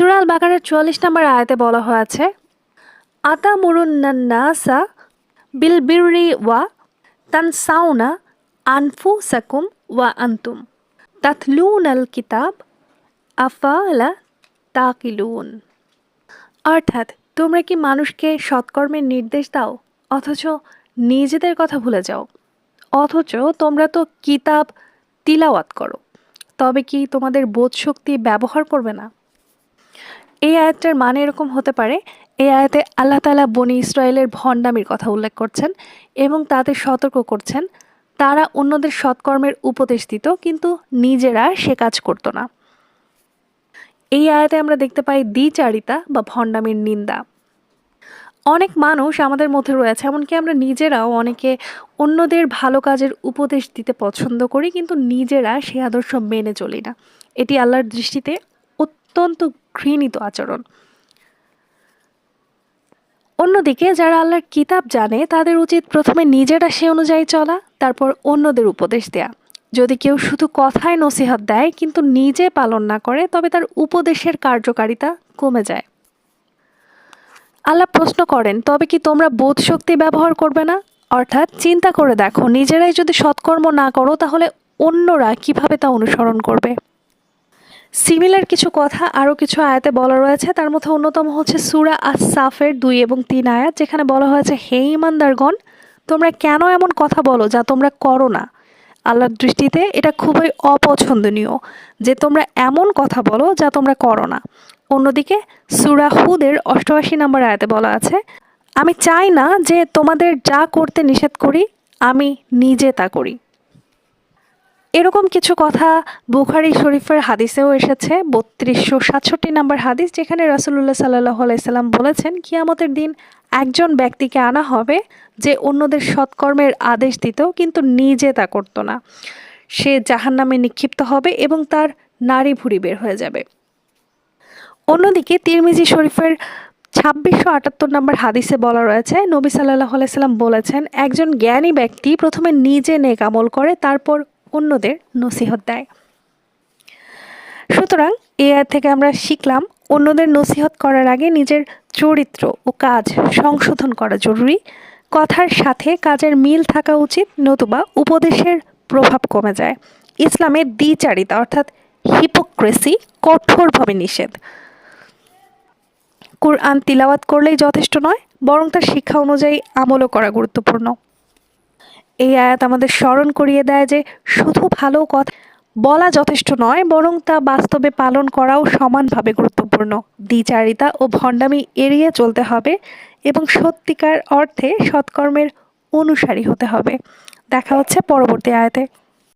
সুরাল বাকারের চুয়াল্লিশ নম্বর আয়াতে বলা হয়েছে আতা মুরুন্নাসা বিল বিরি ওয়া তানসাউনা আনফু সাকুম ওয়া আন্তুম। তাতলুন আল কিতাব আফালা তাকিলুন। অর্থাৎ, তোমরা কি মানুষকে সৎকর্মের নির্দেশ দাও, অথচ নিজেদের কথা ভুলে যাও? অথচ তোমরা তো কিতাব তিলাওয়াত করো, তবে কি তোমাদের বোধশক্তি ব্যবহার করবে না? এই আয়াতটার মানে এরকম হতে পারে, এই আয়াতে আল্লাহ তালা বনি ইসরায়েলের ভণ্ডামির কথা উল্লেখ করছেন এবং তাদের সতর্ক করছেন। তারা অন্যদের সৎকর্মের উপদেশ দিত, কিন্তু নিজেরা সে কাজ করতো না। এই আয়াতে আমরা দেখতে পাই দ্বিচারিতা বা ভণ্ডামির নিন্দা। অনেক মানুষ আমাদের মধ্যে রয়েছে, এমনকি আমরা নিজেরাও অনেকে অন্যদের ভালো কাজের উপদেশ দিতে পছন্দ করি, কিন্তু নিজেরা সে আদর্শ মেনে চলি না। এটি আল্লাহর দৃষ্টিতে অত্যন্ত ঘৃণিত আচরণ। অন্যদিকে যারা আল্লাহর কিতাব জানে, তাদের উচিত প্রথমে নিজেরা সে অনুযায়ী চলা, তারপর অন্যদের উপদেশ দেয়া। যদি কেউ শুধু কথায় নসিহত দেয়, কিন্তু নিজে পালন না করে, তবে তার উপদেশের কার্যকারিতা কমে যায়। আল্লাহ প্রশ্ন করেন, তবে কি তোমরা বোধ শক্তি ব্যবহার করবে না? অর্থাৎ চিন্তা করে দেখো, নিজেরাই যদি সৎকর্ম না করো, তাহলে অন্যরা কীভাবে তা অনুসরণ করবে? সিমিলার কিছু কথা আরও কিছু আয়াতে বলা রয়েছে। তার মধ্যে অন্যতম হচ্ছে সুরা আস সাফের দুই এবং তিন আয়াত, যেখানে বলা হয়েছে, হে ইমানদারগণ তোমরা কেন এমন কথা বলো যা তোমরা করো না? আল্লাহর দৃষ্টিতে এটা খুবই অপছন্দনীয়, যে তোমরা এমন কথা বলো যা তোমরা করো না। অন্যদিকে, সুরা হুদের অষ্টআশি নম্বর আয়াতে বলা আছে, আমি চাই না যে তোমাদের যা করতে নিষেধ করি, আমি নিজে তা করি। এরকম কিছু কথা বুখারি শরীফের হাদিসেও এসেছে, বত্রিশশো সাতষট্টি নম্বর হাদিস, যেখানে রাসুল্লাহ সাল্লাহ আলাইসাল্লাম বলেছেন, কিয়ামতের দিন একজন ব্যক্তিকে আনা হবে যে অন্যদের সৎকর্মের আদেশ দিত কিন্তু নিজে তা করতো না। সে জাহান নামে নিক্ষিপ্ত হবে এবং তার নারী ভুড়ি বের হয়ে যাবে। অন্যদিকে তিরমিজি শরীফের ছাব্বিশশো আটাত্তর নম্বর হাদিসে বলা রয়েছে, নবী সাল্লাহ আলাইসাল্লাম বলেছেন, একজন জ্ঞানী ব্যক্তি প্রথমে নিজে নেক আমল করে, তারপর অন্যদের নসিহত দেয়। সুতরাং এ থেকে আমরা শিখলাম অন্যদের নসিহত করার আগে নিজের চরিত্র ও কাজ সংশোধন করা জরুরি। কথার সাথে কাজের মিল থাকা উচিত, নতুবা উপদেশের প্রভাব কমে যায়। ইসলামের দ্বিচারিতা অর্থাৎ হিপোক্রেসি কঠোরভাবে নিষেধ। কোরআন তিলাওয়াত করলেই যথেষ্ট নয়, বরং তার শিক্ষা অনুযায়ী আমলও করা গুরুত্বপূর্ণ। এই আয়াত আমাদের স্মরণ করিয়ে দেয় যে শুধু ভালো কথা বলা যথেষ্ট নয়, বরং তা বাস্তবে পালন করাও সমানভাবে গুরুত্বপূর্ণ। দ্বিচারিতা ও ভণ্ডামি এড়িয়ে চলতে হবে এবং সত্যিকার অর্থে সৎকর্মের অনুসারী হতে হবে। দেখা হচ্ছে পরবর্তী আয়াতে।